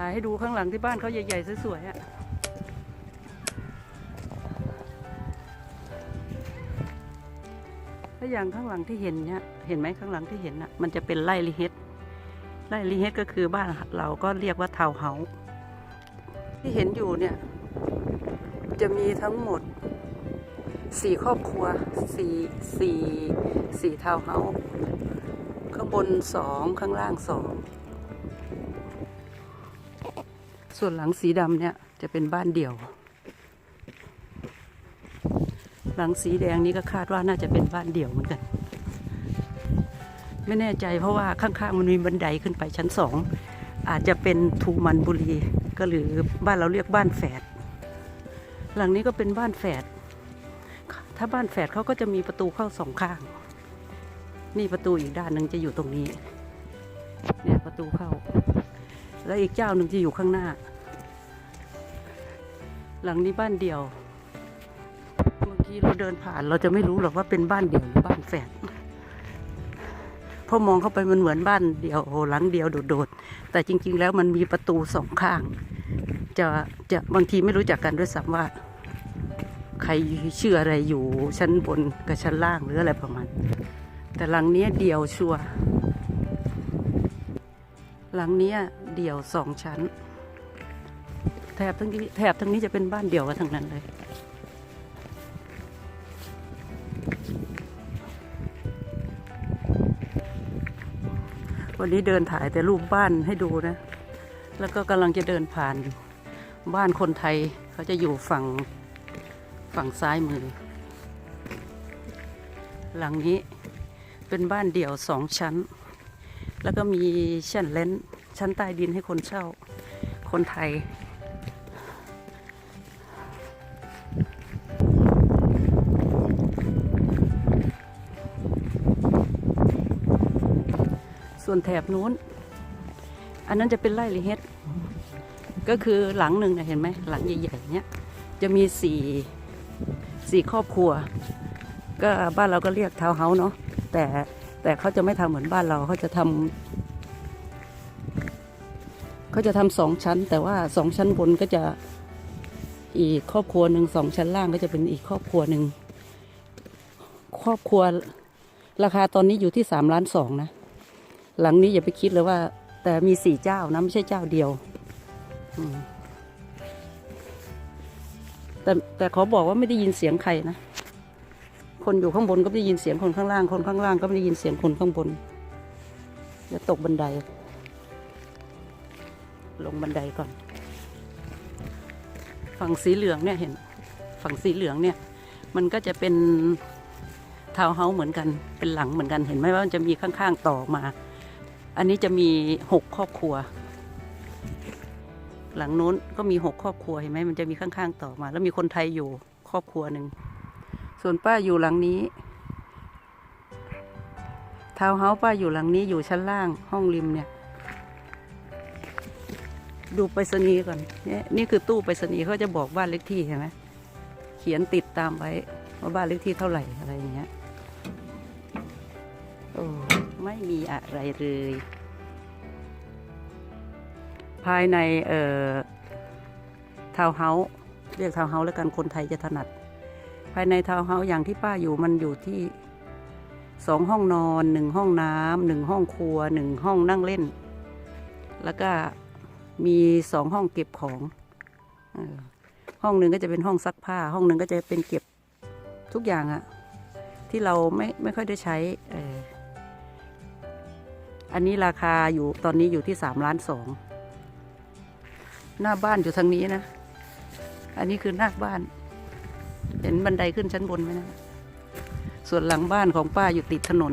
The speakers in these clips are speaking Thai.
ถ่ายให้ดูข้างหลังที่บ้านเขาใหญ่ ๆ สวยๆอะถ้าอย่างข้างหลังที่เห็นเนี่ยเห็นไหมข้างหลังที่เห็นน่ะมันจะเป็นไร่ลิเฮดไร่ลิเฮดก็คือบ้านเราก็เรียกว่าทาวเฮาส์ที่เห็นอยู่เนี่ย จะมีทั้งหมดสี่ครอบครัวสี่สี่สี่ทาวเฮาส์ข้างบนสองข้างล่างสอง ส่วนหลังสีดำเนี่ยจะเป็นบ้านเดี่ยว หลังสีแดงนี้ก็คาดว่าน่าจะเป็นบ้านเดี่ยวเหมือนกัน ไม่แน่ใจเพราะว่าข้างๆมันมีบันไดขึ้นไปชั้นสองอาจจะเป็นทูมันบุรีก็หรือบ้านเราเรียกบ้านแฝดหลังนี้ก็เป็นบ้านแฝดถ้าบ้านแฝดเขาก็จะมีประตูเข้าสองข้าง นี่ประตูอีกด้านหนึ่งจะอยู่ตรงนี้ เนี่ยประตูเข้า แล้วอีกเจ้าหนึ่งจะอยู่ข้างหน้า หลังนี้บ้านเดี่ยวบางทีเราเดินผ่านเราจะไม่รู้หรอกว่าเป็นบ้านเดี่ยวหรือบ้านแฝดพราะมองเข้าไปมันเหมือนบ้านเดี่ยวหลังเดียวโดดๆ แต่จริง ๆ แล้วมันมีประตูสองข้าง จะจะบางทีไม่รู้จักกันด้วยซ้ำว่า ใครชื่ออะไรอยู่ชั้นบนกับชั้นล่างหรืออะไรประมาณ แต่หลังนี้เดี่ยวชัวหลังนี้เดี่ยวสองชั้น แถบทั้งนี้แถบทั้งนี้จะเป็นบ้านเดี่ยวกันทั้งนั้นเลย วันนี้เดินถ่ายแต่รูปบ้านให้ดูนะ แล้วก็กำลังจะเดินผ่านบ้านคนไทยเขาจะอยู่ฝั่งฝั่งซ้ายมือ หลังนี้เป็นบ้านเดี่ยวสองชั้น แล้วก็มีชั้นเลนชั้นใต้ดินให้คนเช่าคนไทย ส่วนแถบนู้น อันนั้นจะเป็นไร่ลิเฮดก็คือหลังหนึ่งเนี่ยเห็นไหมหลังใหญ่ๆเนี้ยจะมีสี่สี่ครอบครัว ก็บ้านเราก็เรียกทาวเฮาเนาะแต่แต่เขาจะไม่ทำเหมือนบ้านเราเขาจะทำเขาจะทำสองชั้น แต่ว่าสองชั้นบนก็จะอีกครอบครัวหนึ่งสองชั้นล่างก็จะเป็นอีกครอบครัวหนึ่งครอบครัวราคาตอนนี้อยู่ที่สามล้านสองนะ หลังนี้อย่าไปคิดเลยว่า แต่มีสี่เจ้านะไม่ใช่เจ้าเดียวแต่แต่ขอบอกว่าไม่ได้ยินเสียงใครนะคนอยู่ข้างบนก็ไม่ได้ยินเสียงคนข้างล่าง คนข้างล่างก็ไม่ได้ยินเสียงคนข้างบนจะตกบันได ลงบันไดก่อน ฝั่งสีเหลืองเนี่ยเห็น ฝั่งสีเหลืองเนี่ย มันก็จะเป็นทาวน์เฮาส์เหมือนกัน เป็นหลังเหมือนกัน เห็นไหมว่ามันจะมีข้างๆต่อมา อันนี้จะมีหกครอบครัว หลังนู้นก็มีหกครอบครัวเห็นไหมมันจะมีข้างๆต่อมา แล้วมีคนไทยอยู่ครอบครัวหนึ่ง ส่วนป้าอยู่หลังนี้ทาวน์เฮาส์ป้าอยู่หลังนี้อยู่ชั้นล่างห้องริมเนี่ย ดูไปรษณีย์ก่อนเนี่ยนี่คือตู้ไปรษณีย์เขาจะบอกบ้านเลขที่ใช่ไหมเขียนติดตามไว้ว่าบ้านเลขที่เท่าไหร่อะไรอย่างเงี้ย ม่มีอะไรเลย ภายในเอ่อทาวเฮาส์เรียกทาวเฮาส์แล้วกันคนไทยจะถนัด ภายในทาวเฮาส์อย่างที่ป้าอยู่มันอยู่ที่สองห้องนอนหนึ่งห้องน้ำหนึ่งห้องครัวหนึ่งห้องนั่งเล่น แล้วก็มีสองห้องเก็บของห้องหนึ่งก็จะเป็นห้องซักผ้า ห้องหนึ่งก็จะเป็นเก็บทุกอย่างอะที่เราไม่ไม่ค่อยได้ใช้ อันนี้ราคาอยู่ตอนนี้อยู่ที่สามล้านสองหน้าบ้านอยู่ทางนี้นะ อันนี้คือหน้าบ้าน เห็นบันไดขึ้นชั้นบนไหมนะ ส่วนหลังบ้านของป้าอยู่ติดถนน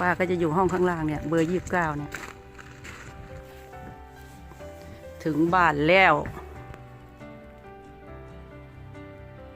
ป้าก็จะอยู่ห้องข้างล่างเนี่ย เบอร์ยี่สิบเก้าเนี่ย ถึงบ้านแล้ว